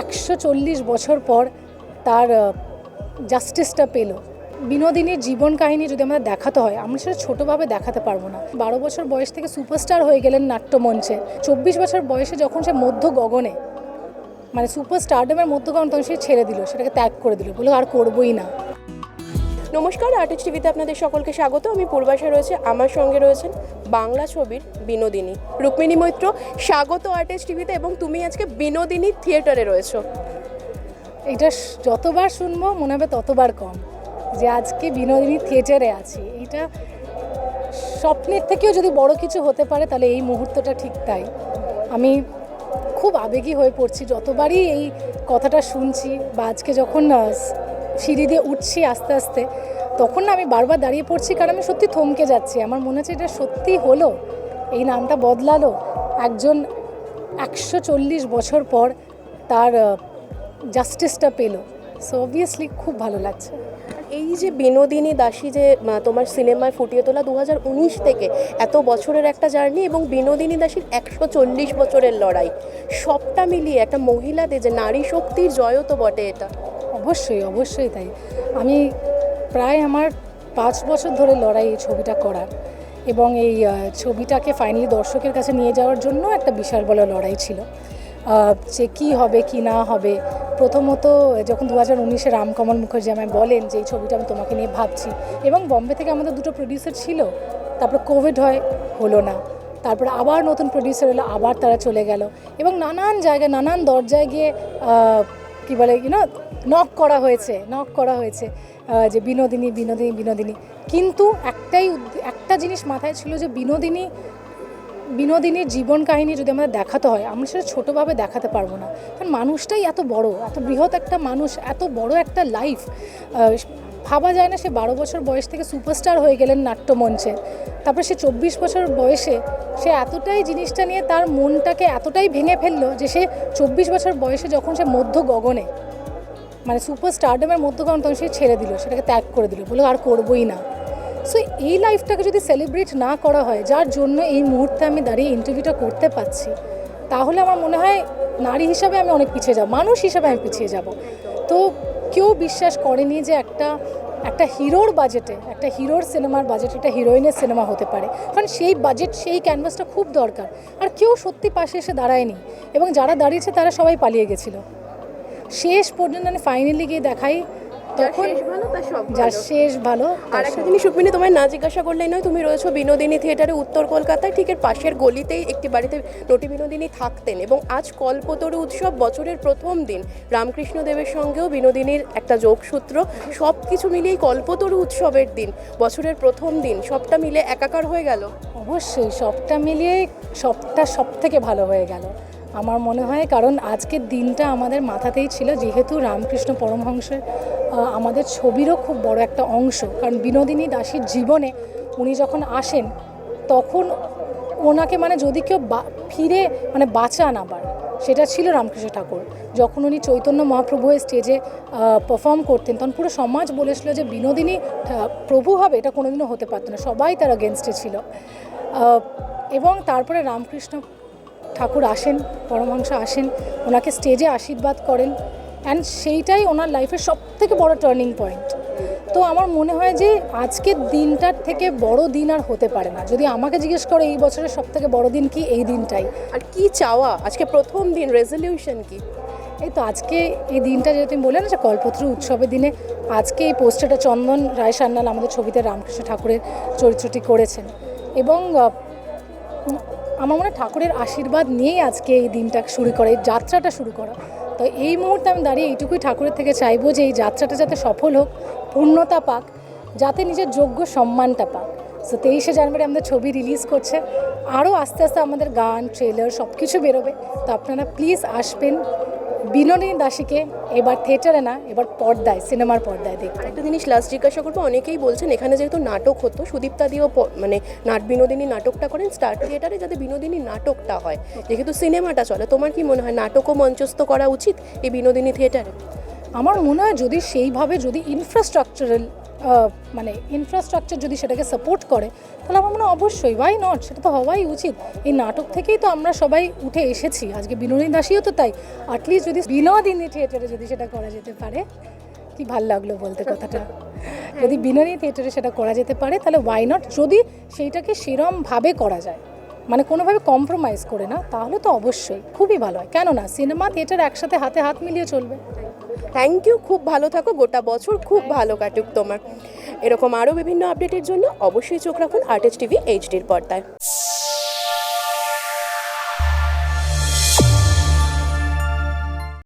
একশো চল্লিশ বছর পর তার জাস্টিসটা পেল। বিনোদিনীর জীবন কাহিনী যদি আমাদের দেখাতে হয়, আমরা সেটা ছোটোভাবে দেখাতে পারব না। বারো বছর বয়স থেকে সুপারস্টার হয়ে গেলেন নাট্যমঞ্চে। চব্বিশ বছর বয়সে যখন সে মধ্য গগনে মানে সুপার স্টারডমের মধ্য গগন তখন সে ছেড়ে দিল, সেটাকে ত্যাগ করে দিল বলে আর করবোই না। নমস্কার আর্টিস্ট টিভিতে আপনাদের সকলকে স্বাগত। আমি পূর্বাশা রয়েছে, আমার সঙ্গে রয়েছেন বাংলা ছবির বিনোদিনী। রুক্মিণী মৈত্র, স্বাগত আর্টিস্ট টিভিতে এবং তুমি আজকে বিনোদিনী থিয়েটারে রয়েছো। এটা যতবার শুনব মনে হবে ততবার কম যে আজকে বিনোদিনী থিয়েটারে আছি। এটা স্বপ্নের থেকেও যদি বড় কিছু হতে পারে তাহলে এই মুহূর্তটা ঠিক তাই। আমি খুব আবেগী হয়ে পড়ছি, যতবারই এই কথাটা শুনছি বা আজকে যখন সিঁড়ি দিয়ে উঠছি আস্তে আস্তে, তখন না আমি বারবার দাঁড়িয়ে পড়ছি কারণ আমি সত্যি থমকে যাচ্ছি। আমার মনে হচ্ছে এটা সত্যি হলো, এই নামটা বদলালো। একজন একশো চল্লিশ বছর পর তার জাস্টিসটা পেল। সো অবভিয়াসলি খুব ভালো লাগছে। এই যে বিনোদিনী দাসী যে তোমার সিনেমায় ফুটিয়ে তোলা দু হাজার উনিশ থেকে এত বছরের একটা জার্নি এবং বিনোদিনী দাসীর একশো চল্লিশ বছরের লড়াই, সবটা মিলিয়ে একটা মহিলাদের যে নারী শক্তির জয়ও তো বটে এটা। অবশ্যই অবশ্যই তাই। আমি প্রায় আমার পাঁচ বছর ধরে লড়াই এই ছবিটা করার এবং এই ছবিটাকে ফাইনালি দর্শকের কাছে নিয়ে যাওয়ার জন্য একটা বিশাল বড় লড়াই ছিল। যে কী হবে, কি না হবে, প্রথমত যখন দু হাজার উনিশে রামকমল মুখার্জি আমায় বলেন যে এই ছবিটা আমি তোমাকে নিয়ে ভাবছি এবং বম্বে থেকে আমাদের দুটো প্রডিউসার ছিল, তারপর কোভিড হয়, হলো না। তারপরে আবার নতুন প্রডিউসার হলো আবার তারা চলে গেল এবং নানান জায়গায়, নানান দরজায় গিয়ে কি বলে ইউনো নক করা হয়েছে নক করা হয়েছে যে বিনোদিনী বিনোদিনী বিনোদিনী। কিন্তু একটাই একটা জিনিস মাথায় ছিল যে বিনোদিনী, বিনোদিনীর জীবন কাহিনী যদি আমাদের দেখাতে হয়, আমরা সেটা ছোটোভাবে দেখাতে পারব না। কারণ মানুষটাই এত বড়, এত বৃহৎ একটা মানুষ, এত বড় একটা লাইফ ভাবা যায় না সে বারো বছর বয়স থেকে সুপারস্টার হয়ে গেলেন নাট্যমঞ্চে। তারপরে সে চব্বিশ বছর বয়সে সে এতটাই জিনিসটা নিয়ে তার মনটাকে এতটাই ভেঙে ফেলল যে সে চব্বিশ বছর বয়সে যখন সে মধ্য গগনে মানে সুপার স্টারডমের মধ্যগণ তখন সে ছেড়ে দিল, সেটাকে ত্যাগ করে দিল বলে আর করবোই না। সো এই লাইফটাকে যদি সেলিব্রেট না করা হয়, যার জন্য এই মুহূর্তে আমি দাঁড়িয়ে ইন্টারভিউটা করতে পারছি, তাহলে আমার মনে হয় নারী হিসাবে আমি অনেক পিছিয়ে যাব, মানুষ হিসাবে আমি পিছিয়ে যাব। তো কেউ বিশ্বাস করেনি যে একটা একটা হিরোর বাজেটে একটা হিরোর সিনেমার বাজেট একটা হিরোইনের সিনেমা হতে পারে। কারণ সেই বাজেট সেই ক্যানভাসটা খুব দরকার। আর কেউ সত্যি পাশে এসে দাঁড়ায়নি, এবং যারা দাঁড়িয়েছে তারা সবাই পালিয়ে গেছিল। শেষ পর্যন্ত আমি ফাইনালি গিয়ে দেখাই তখন যার শেষ ভালো আর একটা জিনিস রুক্মিণী তোমায় না জিজ্ঞাসা করলেই নয় তুমি রয়েছো বিনোদিনী থিয়েটারে উত্তর কলকাতায় ঠিক এর পাশের গলিতেই একটি বাড়িতে নটি বিনোদিনী থাকতেন এবং আজ কল্পতরু উৎসব বছরের প্রথম দিন। রামকৃষ্ণ দেবের সঙ্গেও বিনোদিনীর একটা যোগসূত্র। সব কিছু মিলিয়েই কল্পতরু উৎসবের দিন বছরের প্রথম দিন সবটা মিলে একাকার হয়ে গেল। অবশ্যই সবটা মিলিয়ে সবটা সব থেকে ভালো হয়ে গেল। আমার মনে হয়, কারণ আজকের দিনটা আমাদের মাথাতেই ছিল, যেহেতু রামকৃষ্ণ পরমহংসের আমাদের ছবিরও খুব বড় একটা অংশ। কারণ বিনোদিনী দাসীর জীবনে উনি যখন আসেন, তখন ওনাকে মানে যদি কেউ ফিরে মানে বাঁচান আবার, সেটা ছিল রামকৃষ্ণ ঠাকুর। যখন উনি চৈতন্য মহাপ্রভু স্টেজে পারফর্ম করতেন, তখন পুরো সমাজ বলেছিল যে বিনোদিনী প্রভু হবে, এটা কোনোদিনও হতে পারতো না। সবাই তার অগেনস্টে ছিল। এবং তারপরে রামকৃষ্ণ ঠাকুর আসেন, পরমহংস আসেন, ওনাকে স্টেজে আশীর্বাদ করেন অ্যান্ড সেইটাই ওনার লাইফের সব থেকে বড় টার্নিং পয়েন্ট তো আমার মনে হয় যে আজকের দিনটার থেকে বড় দিন আর হতে পারে না। যদি আমাকে জিজ্ঞেস করে এই বছরের সব থেকে বড় দিন কি? এই দিনটাই। আর কি চাওয়া? আজকে প্রথম দিন রেজলিউশন কি? এই তো আজকে এই দিনটা যেহেতু তুমি বললে না যে কল্পতরু উৎসবের দিনে, আজকে এই পোস্টারটা চন্দন রায় সান্যাল, আমাদের ছবিতে রামকৃষ্ণ ঠাকুরের চরিত্রটি করেছেন। এবং আমার মনে ঠাকুরের আশীর্বাদ নিয়েই আজকে এই দিনটা শুরু করে, এই যাত্রাটা শুরু করা। তো এই মুহূর্তে আমি দাঁড়িয়ে এইটুকুই ঠাকুরের থেকে চাইব যে এই যাত্রাটা যাতে সফল হোক, পূর্ণতা পাক, যাতে নিজের যোগ্য সম্মানটা পাক। সো তেইশে জানুয়ারি আমাদের ছবি রিলিজ করছে, আরও আস্তে আস্তে আমাদের গান ট্রেলার সব কিছু বেরোবে। তো আপনারা প্লিজ আসবেন বিনোদিনী দাসীকে এবার থিয়েটারে না এবার পর্দায় সিনেমার পর্দায় দেখতে। একটা জিনিস লাস্ট জিজ্ঞাসা করব অনেকেই বলছেন এখানে যেহেতু নাটক হতো সুদীপ্তা প- মানে নাট বিনোদিনী নাটকটা করেন স্টার থিয়েটারে যাতে বিনোদিনী নাটকটা হয় যেহেতু সিনেমাটা চলে তোমার কি মনে হয় নাটকও মঞ্চস্থ করা উচিত এই বিনোদিনী থিয়েটারে আমার মনে হয় যদি সেইভাবে যদি ইনফ্রাস্ট্রাকচারাল মানে ইনফ্রাস্ট্রাকচার যদি সেটাকে সাপোর্ট করে, তাহলে আমার মনে হয় অবশ্যই ওয়াই নট সেটা তো হওয়াই উচিত। এই নাটক থেকেই তো আমরা সবাই উঠে এসেছি। আজকে বিনোদিনী দাসীও তো তাই। অ্যাটলিস্ট যদি বিনোদিনী থিয়েটারে যদি সেটা করা যেতে পারে, কি ভালো লাগল বলতে কথাটা? যদি বিনোদিনী থিয়েটারে সেটা করা যেতে পারে, তাহলে ওয়াই নট যদি সেইটাকে সেরমভাবে করা যায়। মানে কোনোভাবে কম্প্রোমাইজ করে না, তাহলে তো অবশ্যই, খুবই ভালো হয়। কেননা সিনেমা থিয়েটার একসাথে হাতে হাত মিলিয়ে চলবে। থ্যাংক ইউ খুব ভালো থাকো, গোটা বছর খুব ভালো কাটুক তোমার। এরকম আরও বিভিন্ন আপডেটের জন্য অবশ্যই চোখ রাখুন আর্টিস্ট টিভি এইচডির পর্দায়।